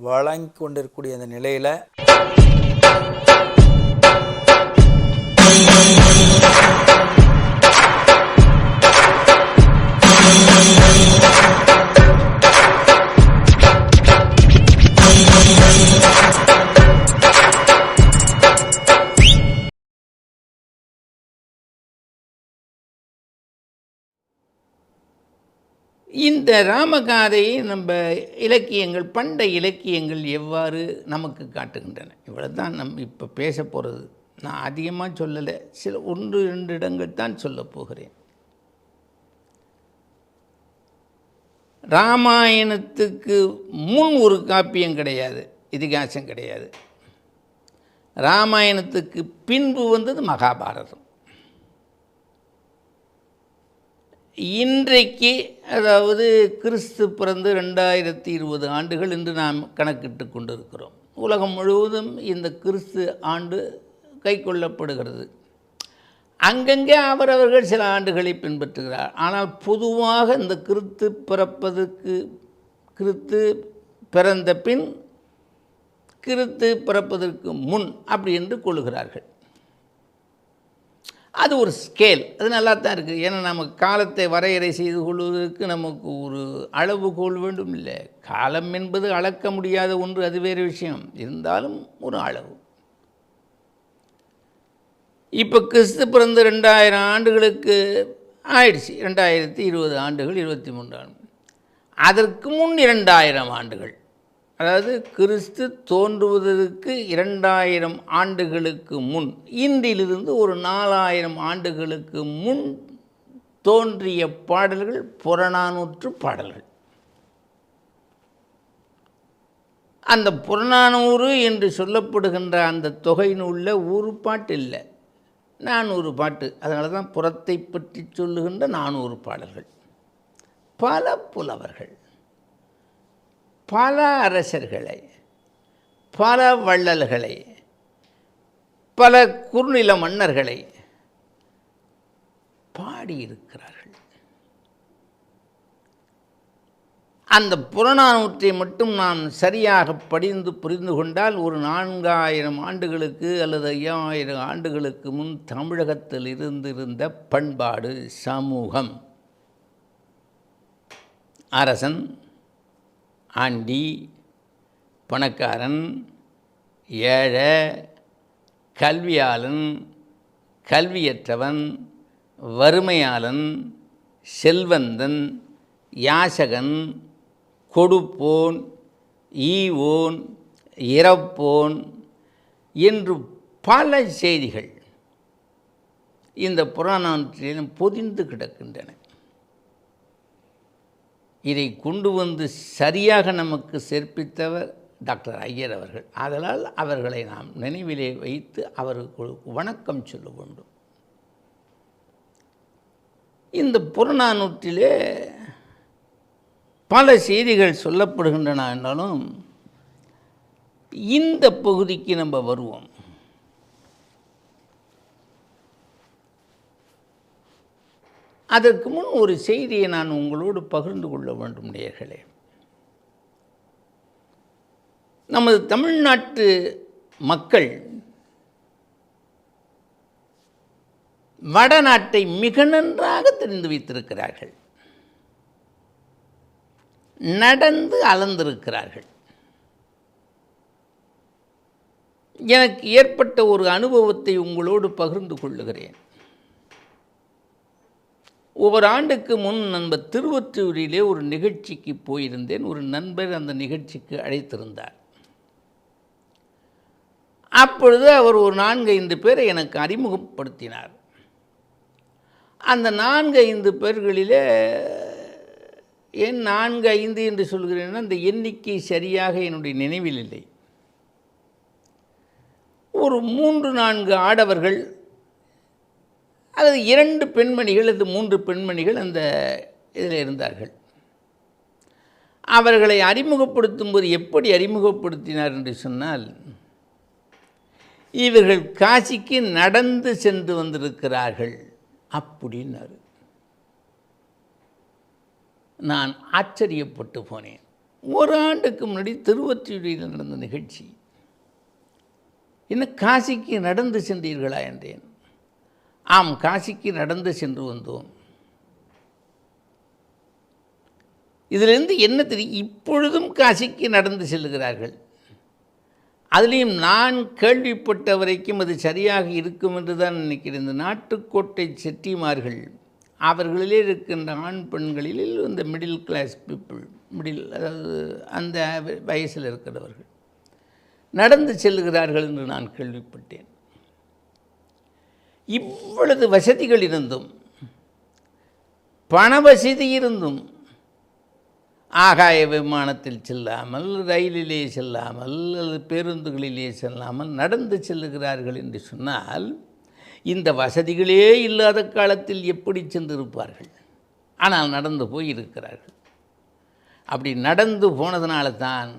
வழங்கி கொண்டிருக்கக்கூடிய அந்த நிலையில் இந்த ராமகாதையை நம்ம இலக்கியங்கள் பண்ட இலக்கியங்கள் எவ்வாறு நமக்கு காட்டுகின்றன? இவ்வளோ தான் நம்ம இப்போ பேச போகிறது நான் அதிகமாக சொல்லலை. சில ஒன்று ரெண்டு இடங்கள் தான் சொல்ல போகிறேன். ராமாயணத்துக்கு முன் ஒரு காப்பியம் கிடையாது. இதிகாசம் கிடையாது. ராமாயணத்துக்கு பின்பு வந்தது மகாபாரதம். இன்றைக்கு அதாவது கிறிஸ்து பிறந்து ரெண்டாயிரத்தி இருபது ஆண்டுகள் என்று நாம் கணக்கிட்டு கொண்டிருக்கிறோம். உலகம் முழுவதும் இந்த கிறிஸ்து ஆண்டு கை கொள்ளப்படுகிறது அங்கங்கே அவரவர்கள் சில ஆண்டுகளை பின்பற்றுகிறார். ஆனால் பொதுவாக இந்த கிறித்து பிறப்பதற்கு கிறித்து பிறந்த பின் கிறித்து பிறப்பதற்கு முன் அப்படி என்று கொள்கிறார்கள் அது ஒரு ஸ்கேல் அது நல்லா தான் இருக்குது ஏன்னா நமக்கு காலத்தை வரையறை செய்து கொள்வதற்கு நமக்கு ஒரு அளவுகோல் வேண்டும் இல்லை. காலம் என்பது அளக்க முடியாத ஒன்று அது வேறு விஷயம். இருந்தாலும் ஒரு அளவு. இப்போ கிறிஸ்து பிறந்து ரெண்டாயிரம் ஆண்டுகளுக்கு ஆயிடுச்சு. ரெண்டாயிரத்தி இருபது ஆண்டுகள் இருபத்தி மூன்று ஆண்டு. அதற்கு முன் இரண்டாயிரம் ஆண்டுகள். அதாவது கிறிஸ்து தோன்றுவதற்கு இரண்டாயிரம் ஆண்டுகளுக்கு முன் இன்றிலிருந்து ஒரு நாலாயிரம் ஆண்டுகளுக்கு முன் தோன்றிய பாடல்கள் புறநானூற்று பாடல்கள். அந்த புறநானூறு என்று சொல்லப்படுகின்ற அந்த தொகை நூலில் ஒரு பாட்டு இல்லை. நானூறு பாட்டு. அதனால தான் புறத்தை பற்றி சொல்லுகின்ற நானூறு பாடல்கள். பல புலவர்கள். பல அரசர்களை பல வள்ளல்களை பல குறுநில மன்னர்களை பாடியிருக்கிறார்கள். அந்த புறநானூற்றை மட்டும் நாம் சரியாக படிந்து புரிந்து கொண்டால் ஒரு நான்காயிரம் ஆண்டுகளுக்கு அல்லது ஐயாயிரம் ஆண்டுகளுக்கு முன் தமிழகத்தில் இருந்திருந்த பண்பாடு சமூகம். அரசன் ஆண்டி பணக்காரன் ஏழை கல்வியாளன் கல்வியற்றவன் வறுமையாளன் செல்வந்தன் யாசகன் கொடுப்போன் ஈவோன் இறப்போன் என்று பல செய்திகள் இந்த புராணத்திலும் பொதிந்து கிடக்கின்றன. இதை கொண்டு வந்து சரியாக நமக்கு சேர்ப்பித்தவர் டாக்டர் ஐயர் அவர்கள். அதனால் அவர்களை நாம் நினைவிலே வைத்து அவர்களுக்கு வணக்கம் சொல்ல வேண்டும். இந்த புறநானூற்றிலே பல செய்திகள் சொல்லப்படுகின்றன என்றாலும் இந்த பகுதிக்கு நம்ம வருவோம். அதற்கு முன் ஒரு செய்தியை நான் உங்களோடு பகிர்ந்து கொள்ள வேண்டும் நேயர்களே. நமது தமிழ்நாட்டு மக்கள் வடநாட்டை மிக நன்றாக தெரிந்து வைத்திருக்கிறார்கள். நடந்து அளந்திருக்கிறார்கள். எனக்கு ஏற்பட்ட ஒரு அனுபவத்தை உங்களோடு பகிர்ந்து கொள்ளுகிறேன். ஒவ்வொரு ஆண்டுக்கு முன் நண்பர் திருவொற்றியூரிலே ஒரு நிகழ்ச்சிக்கு போயிருந்தேன். ஒரு நண்பர் அந்த நிகழ்ச்சிக்கு அழைத்திருந்தார். அப்பொழுது அவர் ஒரு நான்கு ஐந்து பேரை எனக்கு அறிமுகப்படுத்தினார். அந்த நான்கு ஐந்து பேர்களிலே ஏன் நான்கு ஐந்து என்று சொல்கிறேன்னா அந்த எண்ணிக்கை சரியாக என்னுடைய நினைவில் இல்லை. ஒரு மூன்று நான்கு ஆடவர்கள் அல்லது இரண்டு பெண்மணிகள் அல்லது மூன்று பெண்மணிகள் அந்த இதில் இருந்தார்கள். அவர்களை அறிமுகப்படுத்தும் போது எப்படி அறிமுகப்படுத்தினார் என்று சொன்னால் இவர்கள் காசிக்கு நடந்து சென்று வந்திருக்கிறார்கள் அப்படின்னாரு. நான் ஆச்சரியப்பட்டு போனேன். ஒரு ஆண்டுக்கு முன்னாடி திருவொற்றியூரில் நடந்த நிகழ்ச்சி. என்ன காசிக்கு நடந்து சென்றீர்களா என்றேன். ஆம் காசிக்கு நடந்து சென்று வந்தோம். இதிலிருந்து என்ன தெரியும் இப்பொழுதும் காசிக்கு நடந்து செல்லுகிறார்கள். அதுலேயும் நான் கேள்விப்பட்ட வரைக்கும் அது சரியாக இருக்கும் என்று தான் நினைக்கிறேன். இந்த நாட்டுக்கோட்டை செட்டிமார்கள் அவர்களிலே இருக்கின்ற ஆண் பெண்களில் இந்த மிடில் கிளாஸ் பீப்புள் மிடில் அதாவது அந்த வயசில் இருக்கிறவர்கள். நடந்து செல்லுகிறார்கள் என்று நான் கேள்விப்பட்டேன். இவ்வளவு வசதிகள் இருந்தும் பண வசதி இருந்தும் ஆகாய விமானத்தில் செல்லாமல் ரயிலிலே செல்லாமல் அல்லது பேருந்துகளிலே செல்லாமல் நடந்து செல்லுகிறார்கள் என்று சொன்னால் இந்த வசதிகளே இல்லாத காலத்தில் எப்படி சென்றிருப்பார்கள்? ஆனால் நடந்து போய் இருக்கிறார்கள் அப்படி நடந்து போனதுனால தான்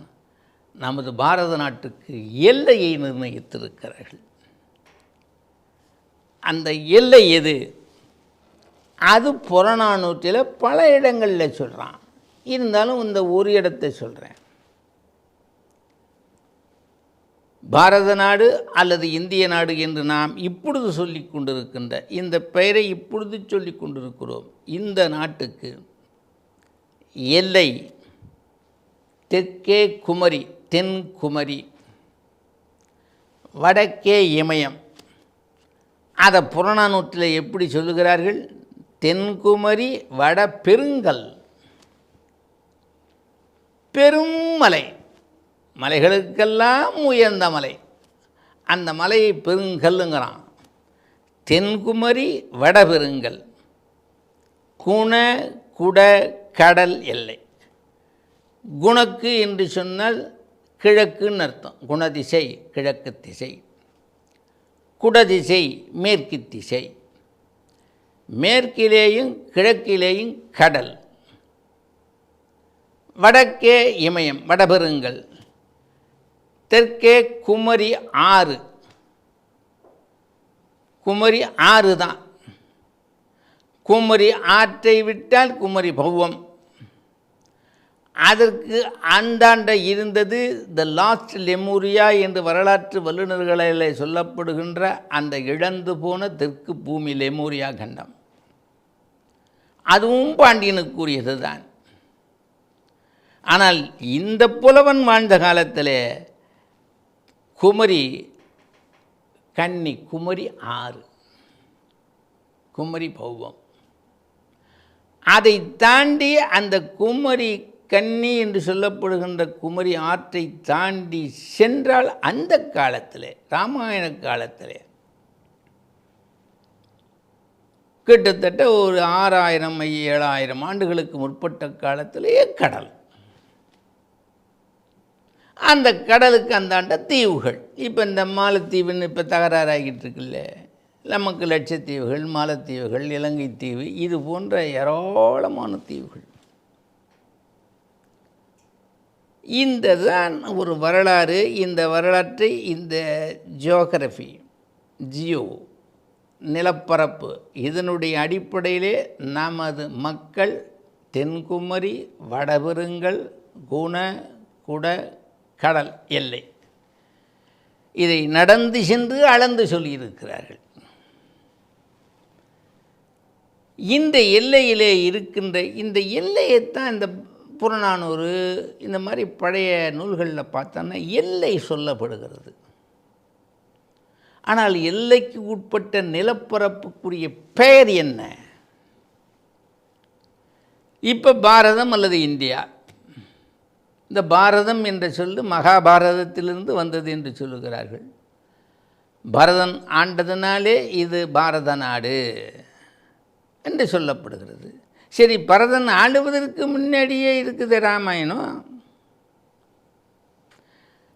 நமது பாரத நாட்டுக்கு எல்லையை நிர்ணயித்திருக்கிறார்கள். அந்த எல்லை எது? அது புறநானூற்றில் பல இடங்களில் சொல்கிறான் இருந்தாலும் இந்த ஒரு இடத்தை சொல்கிறேன் பாரத நாடு அல்லது இந்திய நாடு என்று நாம் இப்பொழுது சொல்லி கொண்டிருக்கின்ற இந்த பெயரை இப்பொழுது சொல்லி கொண்டிருக்கிறோம். இந்த நாட்டுக்கு எல்லை தெற்கே குமரி தென் குமரி வடக்கே இமயம். அதை புறநானூற்றில் எப்படி சொல்லுகிறார்கள்? தென்குமரி வட பெருங்கல். பெருமலை மலைகளுக்கெல்லாம் உயர்ந்த மலை. அந்த மலையை பெருங்கல்லுங்கிறான். தென்குமரி வடபெருங்கல் குண குட கடல் எல்லை. குணக்கு என்று சொன்னால் கிழக்குன்னு அர்த்தம். குணதிசை கிழக்கு திசை. குடதிசை மேற்கு திசை. மேற்கிலேயும் கிழக்கிலேயும் கடல். வடக்கே இமயம் வடபெருங்கல். தெற்கே குமரி ஆறு. குமரி ஆறு தான். குமரி ஆற்றை விட்டால் குமரி பௌவம். அதற்கு அந்தாண்ட இருந்தது த லாஸ்ட் லெமூரியா என்று வரலாற்று வல்லுநர்களில் சொல்லப்படுகின்ற அந்த இழந்து போன தெற்கு பூமி லெமூரியா கண்டம். அதுவும் பாண்டியனுக்குரியது தான். ஆனால் இந்த புலவன் வாழ்ந்த காலத்தில் குமரி கன்னி குமரி ஆறு. குமரி பௌவம். அதை தாண்டி அந்த குமரி கன்னி என்று சொல்லப்படுகின்ற குமரி ஆற்றை தாண்டி சென்றால் அந்த காலத்தில் ராமாயண காலத்தில். கிட்டத்தட்ட ஒரு ஆறாயிரம் ஏழாயிரம் ஆண்டுகளுக்கு முற்பட்ட காலத்திலேயே கடல். அந்த கடலுக்கு அந்தாண்ட தீவுகள். இப்போ இந்த மாலத்தீவுன்னு இப்போ தகராறாகிட்டு இருக்குல்ல. நமக்கு லட்சத்தீவுகள் மாலத்தீவுகள் இலங்கை தீவு இது போன்ற ஏராளமான தீவுகள். இந்த தான் ஒரு வரலாறு இந்த வரலாற்றை இந்த ஜியோகிரஃபி ஜியோ நிலப்பரப்பு இதனுடைய அடிப்படையிலே நமது மக்கள் தென்குமரி வடபெருங்கல் குண குட கடல் எல்லை. இதை நடந்து சென்று அளந்து சொல்லியிருக்கிறார்கள். இந்த எல்லையிலே இருக்கின்ற இந்த எல்லையைத்தான் இந்த புறநானூறு இந்த மாதிரி பழைய நூல்களில் பார்த்தோன்னா எல்லை சொல்லப்படுகிறது. ஆனால் எல்லைக்கு உட்பட்ட நிலப்பரப்புக்குரிய பெயர் என்ன? இப்போ பாரதம் அல்லது இந்தியா? இந்த பாரதம் என்ற சொல்லு மகாபாரதத்திலிருந்து வந்தது என்று சொல்லுகிறார்கள். பரதன் ஆண்டதனாலே இது பாரத நாடு என்று சொல்லப்படுகிறது. சரி பரதன் ஆளுவதற்கு முன்னாடியே இருக்குது ராமாயணம்.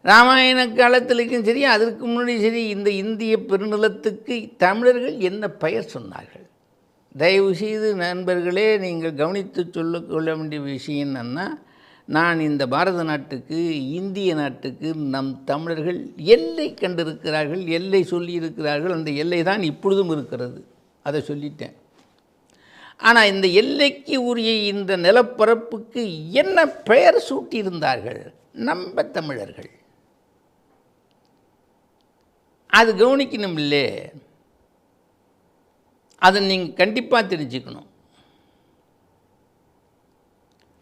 ராமாயண காலத்திலும் சரி அதற்கு முன்னாடி சரி இந்த இந்திய பெருநிலத்துக்கு தமிழர்கள் என்ன பெயர் சொன்னார்கள்? தயவு செய்து நண்பர்களே நீங்கள் கவனித்து சொல்ல கொள்ள வேண்டிய விஷயம் என்னன்னா நான் இந்த பாரத நாட்டுக்கு இந்திய நாட்டுக்கு நம் தமிழர்கள் எல்லை கண்டிருக்கிறார்கள் எல்லை சொல்லியிருக்கிறார்கள் அந்த எல்லை தான் இப்பொழுதும் இருக்கிறது. அதை சொல்லிட்டேன். ஆனால் இந்த எல்லைக்கு உரிய இந்த நிலப்பரப்புக்கு என்ன பெயர் சூட்டியிருந்தார்கள்? நம்ம தமிழர்கள். அது கவனிக்கணும் இல்லையே அதை நீங்கள் கண்டிப்பாக தெரிஞ்சுக்கணும்.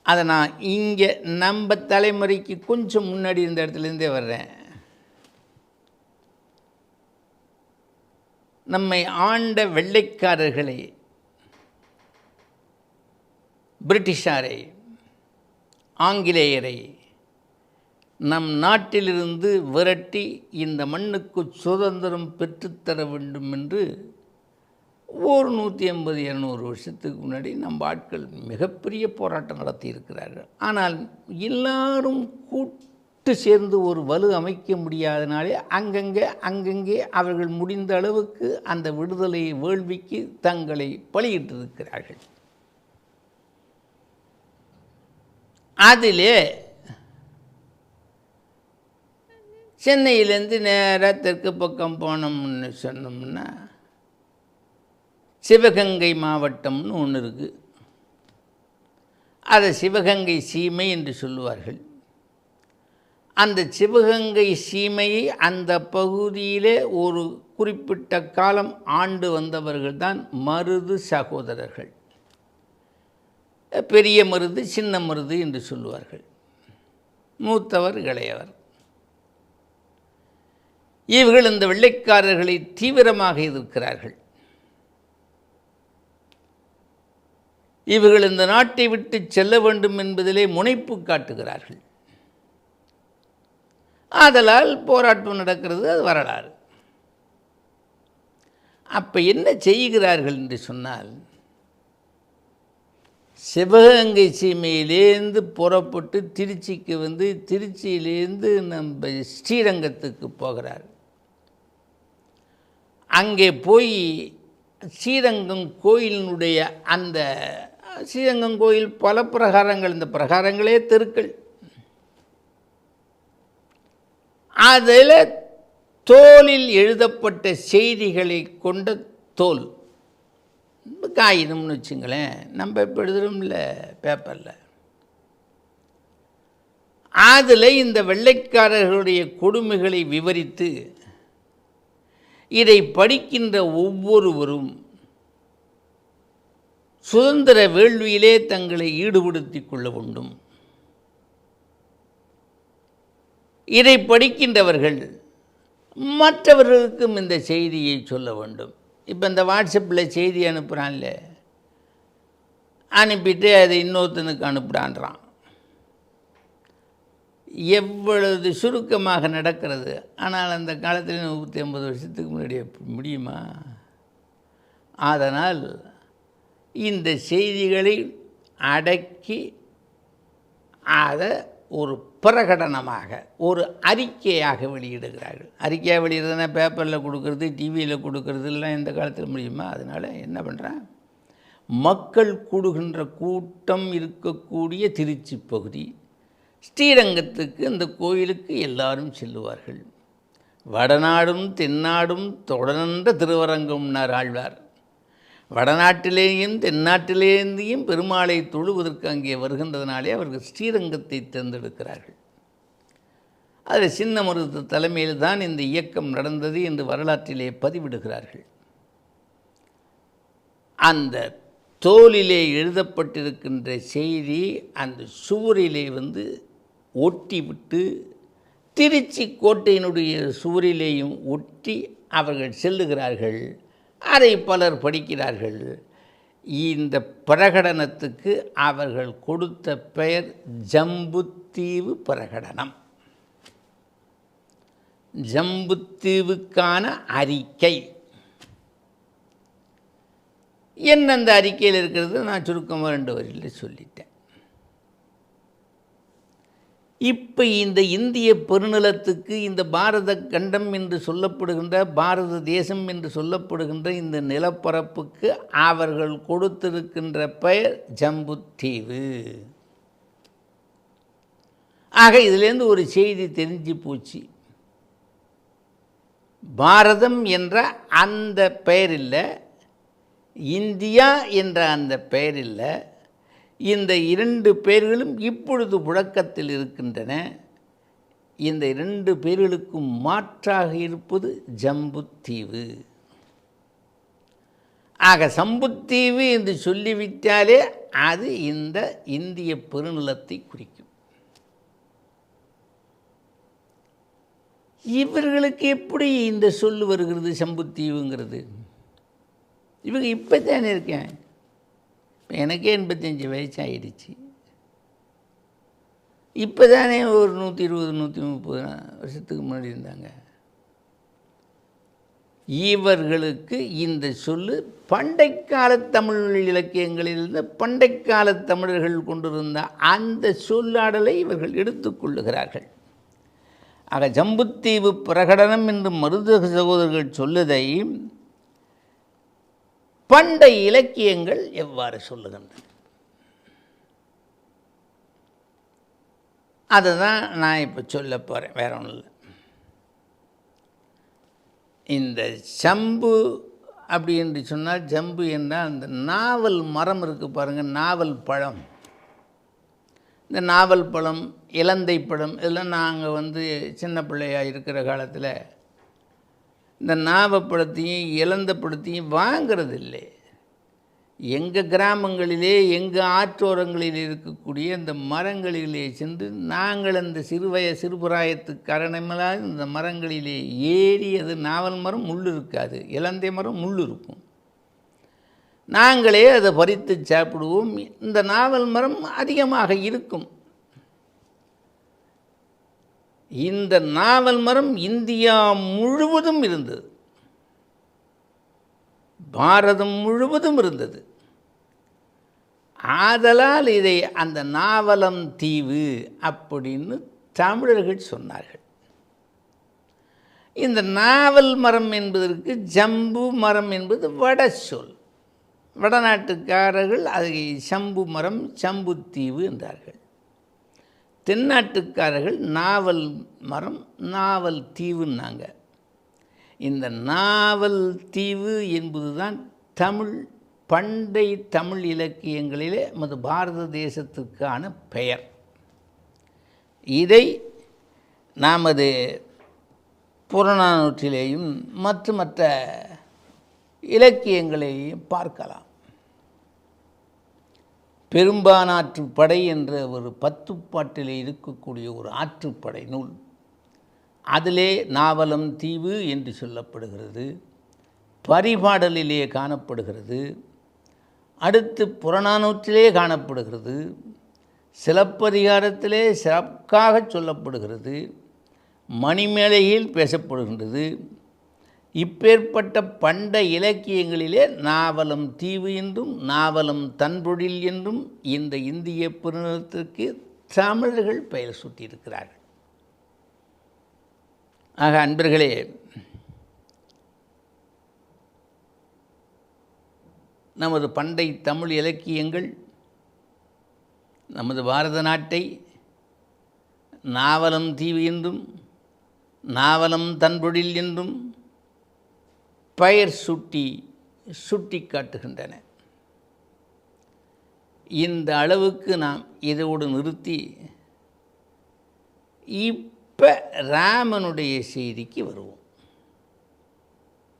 அதை நான் இங்கே நம்ம தலைமுறைக்கு கொஞ்சம் முன்னாடி இருந்த இடத்துலேருந்தே வர்றேன். நம்மை ஆண்ட வெள்ளைக்காரர்களை பிரிட்டிஷாரை ஆங்கிலேயரை நம் நாட்டிலிருந்து விரட்டி இந்த மண்ணுக்கு சுதந்திரம் பெற்றுத்தர வேண்டும் என்று ஒரு நூற்றி ஐம்பது இரநூறு வருஷத்துக்கு முன்னாடி நம்ம ஆட்கள் மிகப்பெரிய போராட்டம் நடத்தி இருக்கிறார்கள் ஆனால் எல்லாரும் கூட்டு சேர்ந்து ஒரு வலு அமைக்க முடியாதனாலே அங்கங்கே அங்கங்கே அவர்கள் முடிந்த அளவுக்கு அந்த விடுதலை வேள்விக்கு தங்களை பலியிட்டிருக்கிறார்கள். அதிலே சென்னையிலேருந்து நேராக தெற்கு பக்கம் போனோம்னு சொன்னோம்னா சிவகங்கை மாவட்டம்னு ஒன்று இருக்குது அதை சிவகங்கை சீமை என்று சொல்லுவார்கள். அந்த சிவகங்கை சீமையை அந்த பகுதியிலே ஒரு குறிப்பிட்ட காலம் ஆண்டு வந்தவர்கள் தான் மருது சகோதரர்கள். பெரிய மருது சின்ன மருது என்று சொல்லுவார்கள். மூத்தவர் இளையவர். இவர்கள் இந்த வெள்ளைக்காரர்களை தீவிரமாக எதிர்க்கிறார்கள். இவர்கள் இந்த நாட்டை விட்டு செல்ல வேண்டும் என்பதிலே முனைப்பு காட்டுகிறார்கள். ஆதலால் போராட்டம் நடக்கிறது அது வரலாறு. அப்போ என்ன செய்கிறார்கள் என்று சொன்னால் சிவகங்கை சீமையிலேருந்து புறப்பட்டு திருச்சிக்கு வந்து திருச்சியிலேருந்து நம்ம ஸ்ரீரங்கத்துக்கு போகிறார். அங்கே போய் ஸ்ரீரங்கம் கோயிலினுடைய அந்த ஸ்ரீரங்கம் கோயில் பல பிரகாரங்கள் இந்த பிரகாரங்களே தெருக்கள். அதில் தோலில் எழுதப்பட்ட செய்திகளை கொண்ட தோல். காகிதம்னு வச்சுங்களேன். நம்ம இப்போ எழுதுகிறோம்ல பேப்பரில் அதில் இந்த வெள்ளைக்காரர்களுடைய கொடுமைகளை விவரித்து இதை படிக்கின்ற ஒவ்வொருவரும் சுதந்திர வேள்வியிலே தங்களை ஈடுபடுத்தி கொள்ள வேண்டும். இதை படிக்கின்றவர்கள் மற்றவர்களுக்கும் இந்த செய்தியை சொல்ல வேண்டும். இப்போ இந்த வாட்ஸ்அப்பில் செய்தி அனுப்புகிறான்ல அனுப்பிட்டு அதை இன்னொருத்தனுக்கு அனுப்புகிறான்றான் எவ்வளவு சுருக்கமாக நடக்கிறது? ஆனால் அந்த காலத்தில் நூற்றி ஐம்பது வருஷத்துக்கு முன்னாடி முடியுமா? அதனால் இந்த செய்திகளை அடக்கி அதை ஒரு பிரகடனமாக ஒரு அறிக்கையாக வெளியிடுகிறார்கள். அறிக்கையாக வெளியிடுறதுனா பேப்பரில் கொடுக்கறது டிவியில் கொடுக்கறதுலாம் இந்த காலத்தில் முடியுமா? அதனால் என்ன பண்ணுறேன் மக்கள் கூடுகின்ற கூட்டம் இருக்கக்கூடிய திருச்சி பகுதி ஸ்ரீரங்கத்துக்கு இந்த கோயிலுக்கு எல்லாரும் செல்லுவார்கள். வடநாடும் தென்னாடும் தொடர்ந்த திருவரங்கம்னார் ஆழ்வார். வடநாட்டிலேயும் தென்னாட்டிலேருந்தையும் பெருமாளை தொழுவதற்கு அங்கே வருகின்றதுனாலே அவர்கள் ஸ்ரீரங்கத்தை தேர்ந்தெடுக்கிறார்கள். அதில் சின்ன மருத்து தலைமையில் தான் இந்த இயக்கம் நடந்தது என்று வரலாற்றிலே பதிவிடுகிறார்கள். அந்த தோலிலே எழுதப்பட்டிருக்கின்ற செய்தி அந்த சுவரிலே வந்து ஒட்டி விட்டு திருச்சி கோட்டையினுடைய சுவரிலேயும் ஒட்டி அவர்கள் செல்லுகிறார்கள். அதை பலர் படிக்கிறார்கள். இந்த பிரகடனத்துக்கு அவர்கள் கொடுத்த பெயர் ஜம்புத்தீவு பிரகடனம். ஜம்புத்தீவுக்கான அறிக்கை. என்ன அந்த அறிக்கையில் இருக்கிறது? நான் சுருக்கமாக ரெண்டு வரியில் சொல்லிட்டேன். இப்போ இந்த இந்திய பெருநிலத்துக்கு இந்த பாரத கண்டம் என்று சொல்லப்படுகின்ற பாரத தேசம் என்று சொல்லப்படுகின்ற இந்த நிலப்பரப்புக்கு அவர்கள் கொடுத்திருக்கின்ற பெயர் ஜம்புத்தீவு. ஆக இதிலேருந்து ஒரு செய்தி தெரிஞ்சு போச்சு. பாரதம் என்ற அந்த பெயர் இல்லை இந்தியா என்ற அந்த பெயர் இல்லை இந்த இரண்டு பேர்களும் இப்பொழுது புழக்கத்தில் இருக்கின்றன. இந்த இரண்டு பேர்களுக்கும் மாற்றாக இருப்பது ஜம்புத்தீவு. ஆக சம்புத்தீவு என்று சொல்லிவிட்டாலே அது இந்த இந்திய பெருநிலத்தை குறிக்கும். இவர்களுக்கு எப்படி இந்த சொல்லு வருகிறது சம்புத்தீவுங்கிறது? இவங்க இப்போ தானே இருக்கேன். எனக்கே எண்பத்தஞ்சு வயசு ஆயிடுச்சு இப்போ தானே ஒரு நூற்றி இருபது நூற்றி முப்பது வருஷத்துக்கு முன்னாடி இருந்தாங்க. இவர்களுக்கு இந்த சொல்லு பண்டைக்கால தமிழ் இலக்கியங்களிலிருந்து பண்டைக்கால தமிழர்கள் கொண்டிருந்த அந்த சொல்லாடலை இவர்கள் எடுத்துக்கொள்ளுகிறார்கள் ஆக ஜம்புத்தீவு பிரகடனம் என்று மருதக சகோதரர்கள் சொல்லுதை பண்டை இலக்கியங்கள் எவ்வாறு சொல்லுகின்றன? அதை தான் நான் இப்போ சொல்ல போகிறேன் வேற ஒன்றும் இல்லை. இந்த சம்பு அப்படி என்று சொன்னால் ஜம்பு என்றால் அந்த நாவல் மரம் இருக்குது பாருங்கள் நாவல் பழம். இந்த நாவல் பழம் இலந்தை பழம் இதெல்லாம் நாங்கள் வந்து சின்ன பிள்ளையாக இருக்கிற காலத்தில் இந்த நாவப்பழத்தையும் இழந்த பழத்தையும் வாங்கிறது இல்லை எங்கள் கிராமங்களிலே எங்கள் ஆற்றோரங்களில் இருக்கக்கூடிய இந்த மரங்களிலே சென்று நாங்கள் அந்த சிறுவய சிறுபுராயத்து காரணமெல்லாம் இந்த மரங்களிலே ஏறி அது நாவல் மரம் முள் இருக்காது. இலந்தை மரம் முள் இருக்கும். நாங்களே அதை பறித்து சாப்பிடுவோம். இந்த நாவல் மரம் அதிகமாக இருக்கும். இந்த நாவல் மரம் இந்தியா முழுவதும் இருந்தது. பாரதம் முழுவதும் இருந்தது. ஆதலால் இதை அந்த நாவலம் தீவு அப்படின்னு தமிழர்கள் சொன்னார்கள். இந்த நாவல் மரம் என்பதற்கு ஜம்பு மரம் என்பது வட சொல். வடநாட்டுக்காரர்கள் அதை சம்பு மரம் சம்புத்தீவு என்றார்கள். தென்னாட்டுக்காரர்கள் நாவல் மரம் நாவல் தீவுன்னாங்க. இந்த நாவல் தீவு என்பதுதான் தமிழ் பண்டை தமிழ் இலக்கியங்களிலே நமது பாரத தேசத்துக்கான பெயர். இதை நமது புறநானூற்றிலேயும் மற்ற மற்ற இலக்கியங்களையும் பார்க்கலாம். பெரும்பானாற்றுப்படை என்ற ஒரு பத்துப்பாட்டிலே இருக்கக்கூடிய ஒரு ஆற்றுப்படை நூல். அதிலே நாவலம் தீவு என்று சொல்லப்படுகிறது. பரிபாடலிலே காணப்படுகிறது. அடுத்து புறநானூற்றிலே காணப்படுகிறது. சிலப்பதிகாரத்திலே சிறப்பாக சொல்லப்படுகிறது. மணிமேலையில் பேசப்படுகின்றது. இப்பேற்பட்ட பண்ட இலக்கியங்களிலே நாவலம் தீவு என்றும் நாவலம் தன்பொழில் என்றும் இந்த இந்திய பெருநிலத்திற்கு தமிழர்கள் பெயர் சூட்டியிருக்கிறார்கள். ஆக அன்பர்களே நமது பண்டை தமிழ் இலக்கியங்கள் நமது பாரத நாட்டை நாவலம் தீவு என்றும் நாவலம் தன்பொழில் என்றும் பெயர் சுட்டி சுட்டி காட்டுகின்றன. இந்த அளவுக்கு நாம் இதோடு நிறுத்தி இப்போ ராமனுடைய செய்திக்கு வருவோம்.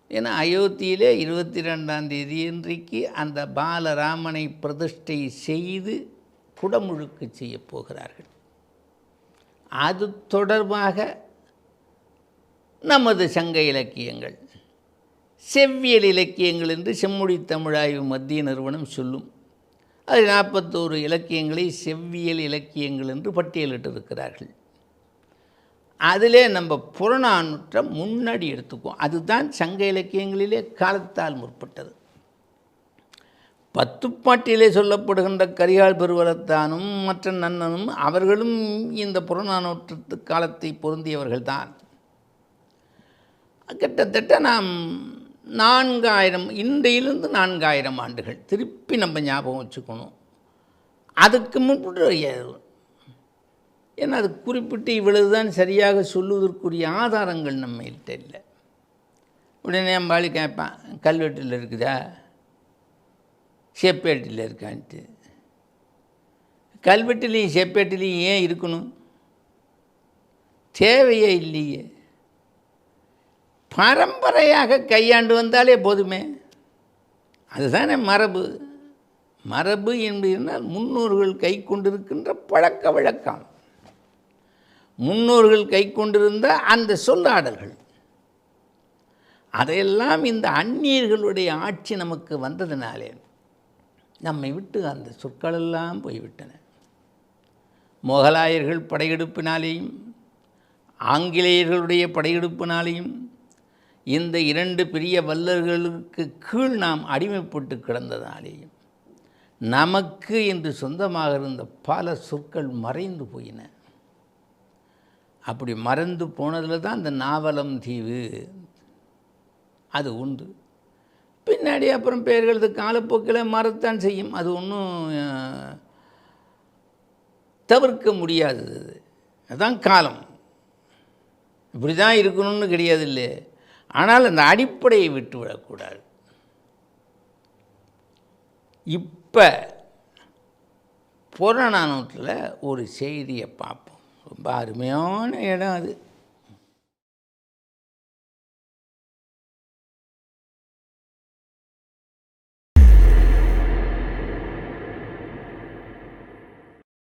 ஏன்னா அயோத்தியிலே இருபத்தி ரெண்டாம் தேதி இன்றைக்கு அந்த பாலராமனை பிரதிஷ்டை செய்து குடமுழுக்கு செய்ய போகிறார்கள். அது தொடர்பாக நமது சங்க இலக்கியங்கள் செவ்வியல் இலக்கியங்கள் என்று செம்மொழி தமிழாய்வு மத்திய நிறுவனம் சொல்லும். அது நாற்பத்தோரு இலக்கியங்களை செவ்வியல் இலக்கியங்கள் என்று பட்டியலிட்டிருக்கிறார்கள். அதிலே நம்ம புறநானூற்றை முன்னாடி எடுத்துக்குவோம். அதுதான் சங்க இலக்கியங்களிலே காலத்தால் முற்பட்டது. பத்துப்பாட்டிலே சொல்லப்படுகின்ற கரிகால் பெருவரத்தானும் மற்ற நன்னனும் அவர்களும் இந்த புறநானூற்று காலத்தை பொருந்தியவர்கள்தான். கிட்டத்தட்ட நாம் நான்காயிரம் இன்றையிலிருந்து நான்காயிரம் ஆண்டுகள். திருப்பி நம்ம ஞாபகம் வச்சுக்கணும். அதுக்கு முன்பு ஏன்னா அது குறிப்பிட்டு இவ்வளவுதான் சரியாக சொல்லுவதற்குரிய ஆதாரங்கள் நம்மகிட்ட இல்லை. உடனே அம்பாளி கேட்பான் கல்வெட்டில் இருக்குதா? செப்பேட்டில் இருக்கான்ட்டு. கல்வெட்டுலேயும் செப்பேட்டிலையும் ஏன் இருக்கணும்? தேவையே இல்லையே. பரம்பரையாக கையாண்டு வந்தாலே போதுமே. அதுதானே மரபு. மரபு என்பதுனால் முன்னோர்கள் கை கொண்டிருக்கின்ற பழக்க வழக்கம். முன்னோர்கள் கை கொண்டிருந்த அந்த சொல்லாடல்கள். அதையெல்லாம் இந்த அந்நியர்களுடைய ஆட்சி நமக்கு வந்ததினாலே நம்மை விட்டு அந்த சொற்களெல்லாம் போய்விட்டன. முகலாயர்கள் படையெடுப்பினாலேயும் ஆங்கிலேயர்களுடைய படையெடுப்பினாலேயும் இந்த இரண்டு பெரிய வல்லர்களுக்கு கீழ் நாம் அடிமைப்பட்டு கிடந்ததாலேயும் நமக்கு என்று சொந்தமாக இருந்த பல சொற்கள் மறைந்து போயின. அப்படி மறந்து போனதில் தான் அந்த நாவலம் தீவு. அது உண்டு. பின்னாடி அப்புறம் பெயர்களது காலப்போக்கில் மறத்தான் செய்யும். அது ஒன்றும் தவிர்க்க முடியாதது. அதுதான் காலம். இப்படி தான் இருக்கணும்னு கிடையாது இல்லை ஆனால் அந்த அடிப்படையை விட்டு விடக்கூடாது இப்போ புறநானூற்றில் ஒரு செய்தியை பார்ப்போம். ரொம்ப அருமையான இடம் அது.